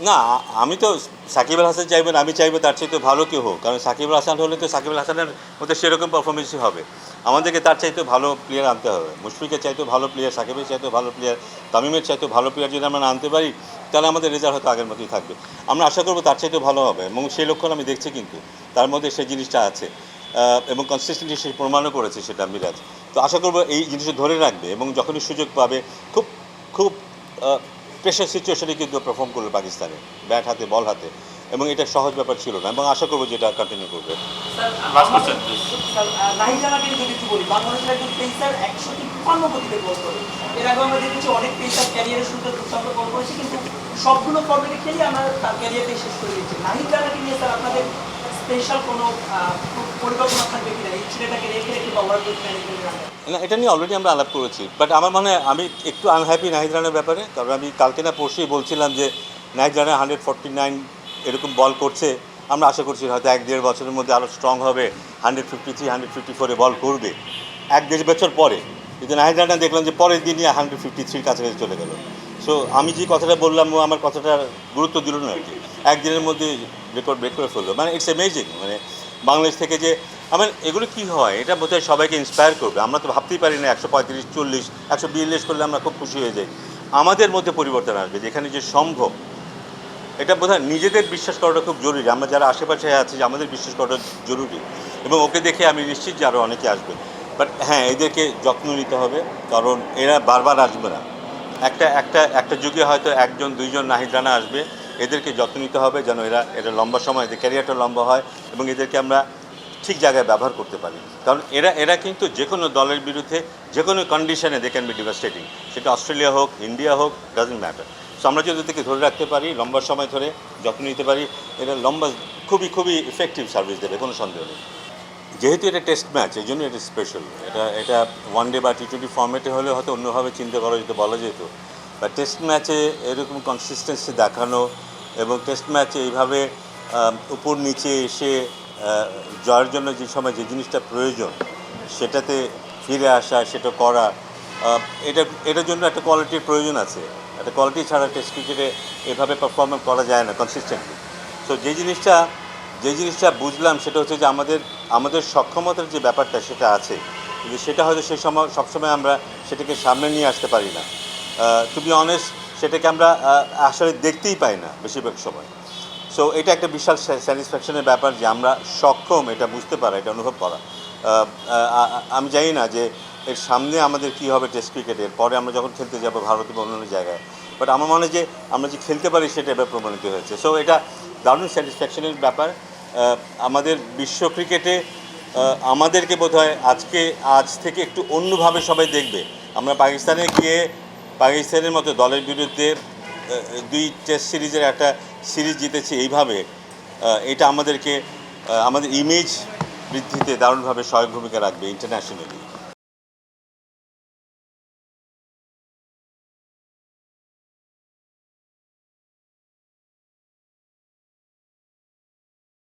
না, আমি তো সাকিব আল হাসান চাইবেন আমি চাইব তার চাইতে ভালো কেউ হোক। কারণ সাকিব আল হাসান হলে তো সাকিব আল হাসানের মধ্যে সেরকম পারফরমেন্সই হবে। আমাদেরকে তার চাইতে ভালো প্লেয়ার আনতে হবে। মুশফিকের চাইতে ভালো প্লেয়ার সাকিবের চাইতে ভালো প্লেয়ার তামিমের চাইতে ভালো প্লেয়ার যদি আমরা আনতে পারি, তাহলে আমাদের রেজাল্ট হয়তো আগের মতোই থাকবে। আমরা আশা করব তার চাইতে ভালো হবে এবং সেই লক্ষণ আমি দেখছি কিন্তু। তার মধ্যে সেই জিনিসটা আছে এবং কনসিস্টেন্টলি সে প্রমাণও করেছে সেটা মিরাজ। তো আশা করব এই জিনিসটা ধরে রাখবে এবং যখনই সুযোগ পাবে, খুব খুব প্রেশার সিচুয়েশনে কিন্তু পারফর্ম করবে পাকিস্তানে ব্যাট হাতে বল হাতে এবং এটা সহজ ব্যাপার ছিল না এবং আশা করব যেটা কন্টিনিউ করবে। সবগুলো ফর্মেটে খেলেই আমরা তার ক্যারিয়ারটাই শেষ করে দিয়েছি নাহিজানাকে নিয়ে স্যার আপনাদের স্পেশাল কোনো পরিকল্পনা থাকবে কিনা? এই ছেলেটাকে রেখে রেখে বা না, এটা নিয়ে অলরেডি আমরা আলাপ করেছি। বাট আমার মনে হয় আমি একটু আনহ্যাপি নাহিদ রানের ব্যাপারে। কারণ আমি কালকে না পরশুই বলছিলাম যে, নাহিদ রানের হান্ড্রেড ফর্টি নাইন এরকম বল করছে। আমরা আশা করছি হয়তো এক দেড় বছরের মধ্যে আরও স্ট্রং হবে। Hundred fifty three hundred fifty ফোরে বল করবে। এক দেড় বছর পরে। কিন্তু নাহিদ রানা দেখলাম যে পরের দিনই হান্ড্রেড ফিফটি থ্রির কাছাকাছি চলে গেল। সো আমি যে কথাটা বললাম, ও আমার কথাটা গুরুত্ব দিল না আর কি। একদিনের মধ্যে রেকর্ড ব্রেক করে ফেলল। মানে ইটস অ্যামেজিং মানে বাংলাদেশ থেকে যে আমার এগুলো কি হয়? এটা বোধহয় সবাইকে ইন্সপায়ার করবে। আমরা তো ভাবতেই পারি না, একশো পঁয়ত্রিশ, চল্লিশ, একশো বিয়াল্লিশ করলে আমরা খুব খুশি হয়ে যাই। আমাদের মধ্যে পরিবর্তন আসবে যেখানে যে সম্ভব, এটা বোধহয় নিজেদের বিশ্বাস করাটা খুব জরুরি। আমরা যারা আশেপাশে আছি, যে আমাদের বিশ্বাস করাটা জরুরি। এবং ওকে দেখে আমি নিশ্চিত যে আরও অনেকে আসবে। বাট হ্যাঁ এদেরকে যত্ন নিতে হবে, কারণ এরা বারবার আসবে না। একটা একটা একটা যুগে হয়তো একজন, দুইজন নাহিদ রানা আসবে। এদেরকে যত্ন নিতে হবে যেন এরা এটা লম্বা সময়, এদের ক্যারিয়ারটা লম্বা হয় এবং এদেরকে আমরা ঠিক জায়গায় ব্যবহার করতে পারি। কারণ এরা এরা কিন্তু যে কোনো দলের বিরুদ্ধে যে কোনো কন্ডিশনে দে ক্যান বি ডিভাস্টেটিং সেটা অস্ট্রেলিয়া হোক, ইন্ডিয়া হোক ডাজেন্ট ম্যাটার সো আমরা যদি এদেরকে ধরে রাখতে পারি, লম্বা সময় ধরে যত্ন নিতে পারি, এরা লম্বা, খুবই খুবই ইফেক্টিভ সার্ভিস দেবে, কোনো সন্দেহ নেই। যেহেতু এটা টেস্ট ম্যাচ এই জন্য এটা স্পেশাল এটা এটা ওয়ান ডে বা টি টোয়েন্টি ফর্মেটে হলে হয়তো অন্যভাবে চিন্তা করা যেত, বলা যেত। বা টেস্ট ম্যাচে এরকম কনসিস্টেন্সি দেখানো এবং টেস্ট ম্যাচে এইভাবে উপর নিচে এসে জয়ের জন্য যে সময় যে জিনিসটা প্রয়োজন, সেটাতে ফিরে আসা, সেটা করা এটা, এটার জন্য একটা কোয়ালিটির প্রয়োজন আছে। একটা কোয়ালিটি ছাড়া টেস্ট ক্রিকেটে এভাবে পারফরমেন্স করা যায় না কনসিস্টেন্টলি সো যে জিনিসটা যে জিনিসটা বুঝলাম সেটা হচ্ছে যে আমাদের আমাদের সক্ষমতার যে ব্যাপারটা সেটা আছে। কিন্তু সেটা হয়তো সেই সময়, সবসময় আমরা সেটাকে সামনে নিয়ে আসতে পারি না। টু বি অনেস্ট সেটাকে আমরা আসলে দেখতেই পাই না বেশিরভাগ সময়। সো এটা একটা বিশাল স্যাটিসফ্যাকশনের ব্যাপার যে আমরা সক্ষম, এটা বুঝতে পারা, এটা অনুভব করা। আমি জানি না যে এর সামনে আমাদের কি হবে টেস্ট ক্রিকেটের পরে আমরা যখন খেলতে যাব ভারত বা অন্যান্য জায়গায়। বাট আমার মনে হয় যে আমরা যে খেলতে পারি সেটা এবার প্রমাণিত হয়েছে। সো এটা দারুণ স্যাটিসফ্যাকশনের ব্যাপার। আমাদের বিশ্ব ক্রিকেটে আমাদেরকে বোধহয় আজকে, আজ থেকে একটু অন্যভাবে সবাই দেখবে। আমরা পাকিস্তানে গিয়ে পাকিস্তানের মতো দলের বিরুদ্ধে দুই টেস্ট সিরিজের একটা সিরিজ জিতেছি এইভাবে এটা আমাদেরকে আমাদের ইমেজ বৃদ্ধিতে দারুণভাবে সহায়ক ভূমিকা রাখবে ইন্টারন্যাশনালি